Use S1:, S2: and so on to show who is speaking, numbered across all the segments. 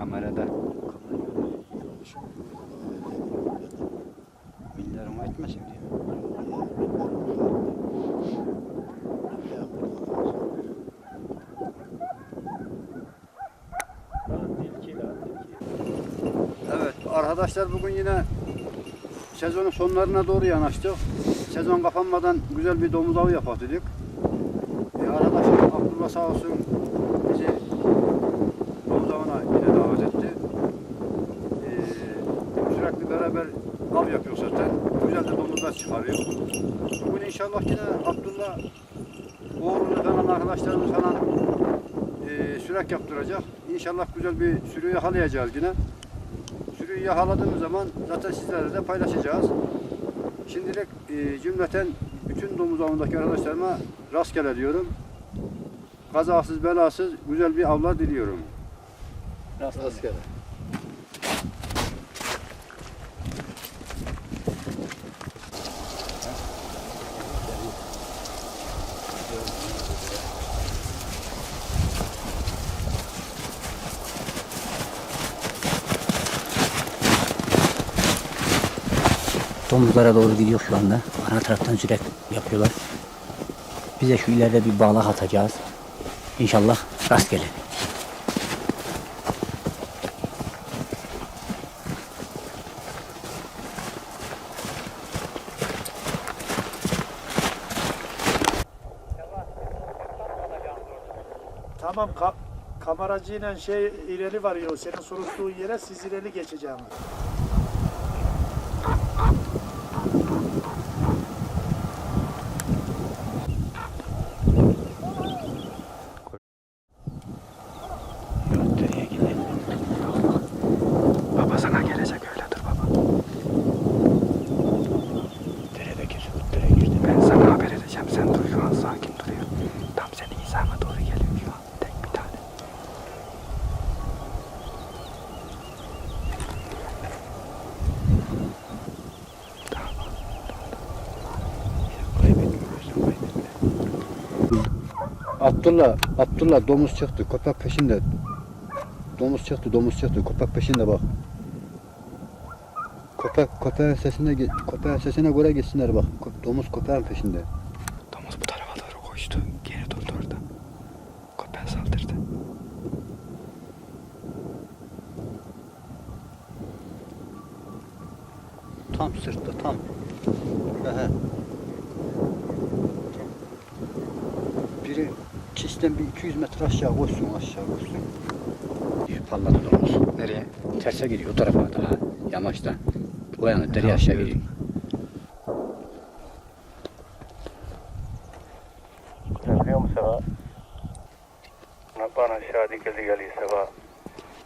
S1: Kamerada. Bilmiyorum etmesin diye. Evet arkadaşlar bugün yine sezonun sonlarına doğru yanaştık. Sezon kapanmadan güzel bir domuz avı yapalım dedik. E, arkadaşım Abdullah sağ olsun beraber av yapıyor zaten. Güzel de domuzlar çıkarıyor. Bugün inşallah yine Abdullah oğlunu falan arkadaşlarımız falan e, sürek yaptıracak. İnşallah güzel bir sürü yakalayacağız yine. Sürüyü yakaladığımız zaman zaten sizlerle de paylaşacağız. Şimdilik e, cümleten bütün domuz avındaki arkadaşlarıma rastgele diyorum. Kazasız belasız güzel bir avlar diliyorum.
S2: Rastgele.
S3: Domuzlara doğru gidiyor şu anda. Ana taraftan sürek yapıyorlar. Bize şu ileride bir bağlak atacağız. İnşallah rastgele.
S2: Tamam ka kameracıyla şey ileri varıyor. Senin soruştuğun yere siz ileri geçeceğim.
S1: Abdullah, Abdullah domuz çıktı. Köpek peşinde. Domuz çıktı, domuz çıktı. Köpek peşinde bak. Köpek, köpeğin sesine, köpeğin sesine göre gitsinler bak. Domuz köpeğin peşinde. Çisten bir 200 metre aşağı koşsun, aşağı koşsun. Palladı domuz. Nereye? Terse gidiyor, o tarafa daha. Yamaçta. O yana, dereye aşağı gidiyor.
S4: Yapıyor mu Seva? Bana aşağı dikildi geliyor Seva.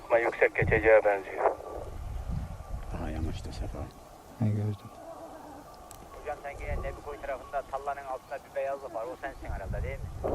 S4: Ama yüksek geçeceğe benziyor.
S1: Aha yamaçta sefa.
S5: Hocam sanki Nebi Koy tarafında tallanın altında bir beyazlık var. O sensin herhalde değil mi?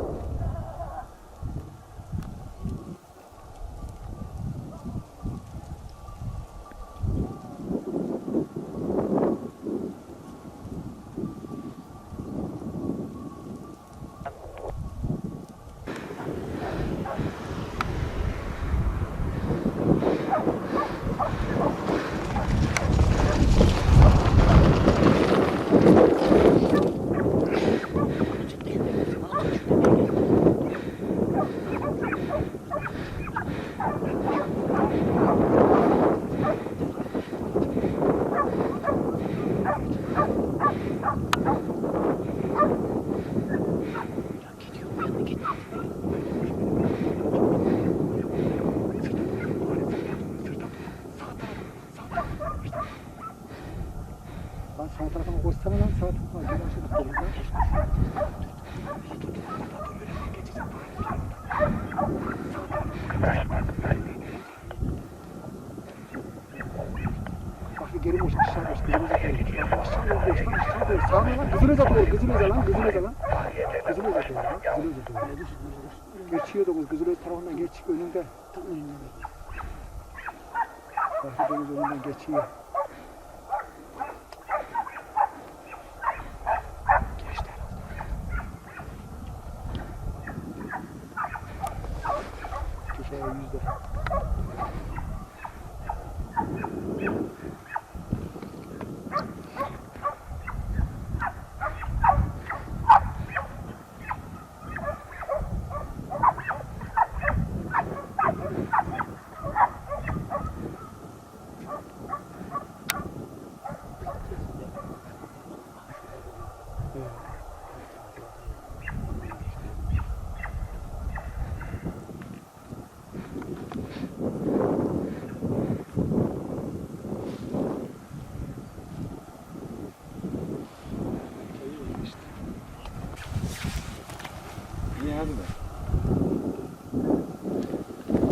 S2: Lan sağ tarafa koşsana lan sağ tarafa. Bak bir geri boş aşağı boş. Geri boş aşağı boş. Aşağı boş lan aşağı boş. Sağ lan kızıl öze doğru. Kızıl öze lan. Kızıl öze lan. Kızıl öze doğru lan. Kızıl öze doğru. Geçiyor da kızıl öze tarafından geç. Önünde. Bak deniz önünden geçiyor.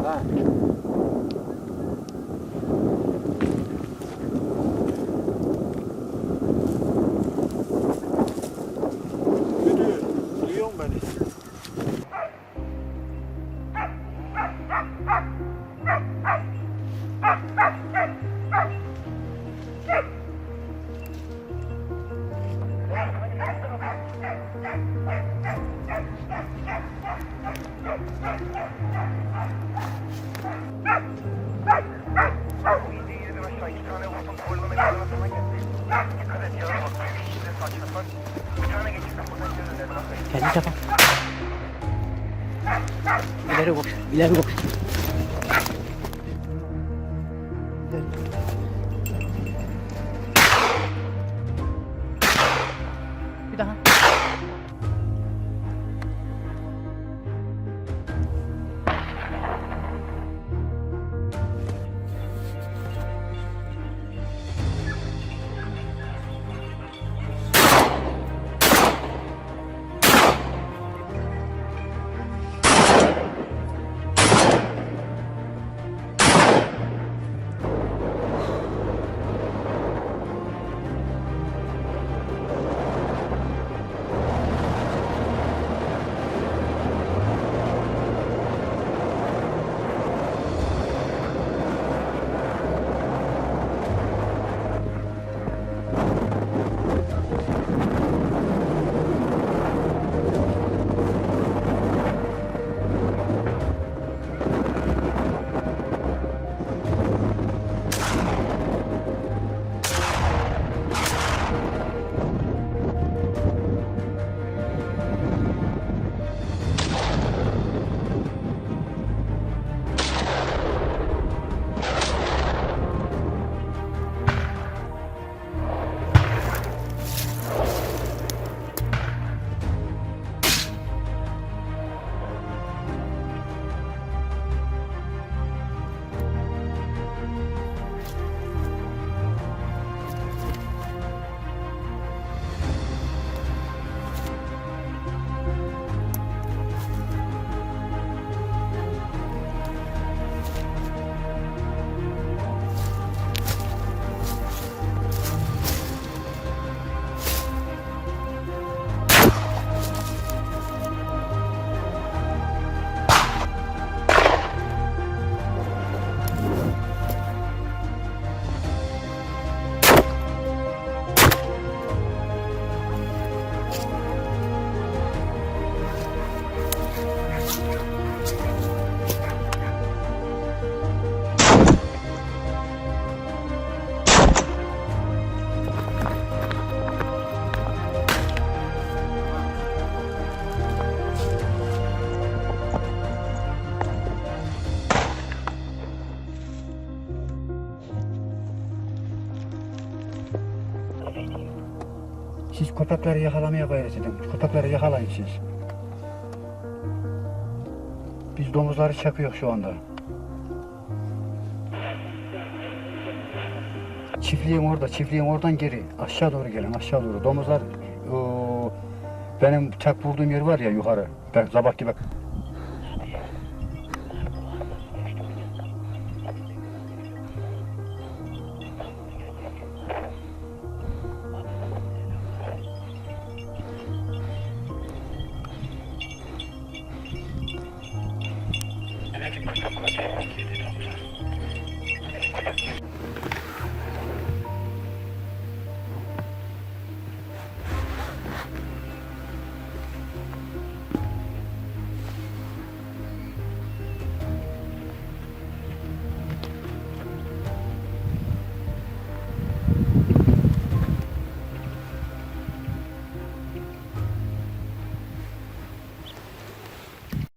S2: から
S3: Kendi kafam. İleri koş, ileri
S1: koş. Köpekleri yakalamaya gayret edin. Köpekleri yakalayın siz. Biz domuzları çekiyor şu anda. Çiftliğin orada, çiftliğin oradan geri. Aşağı doğru gelin, aşağı doğru. Domuzlar o, benim tek vurduğum yer var ya yukarı. Ben sabah gibi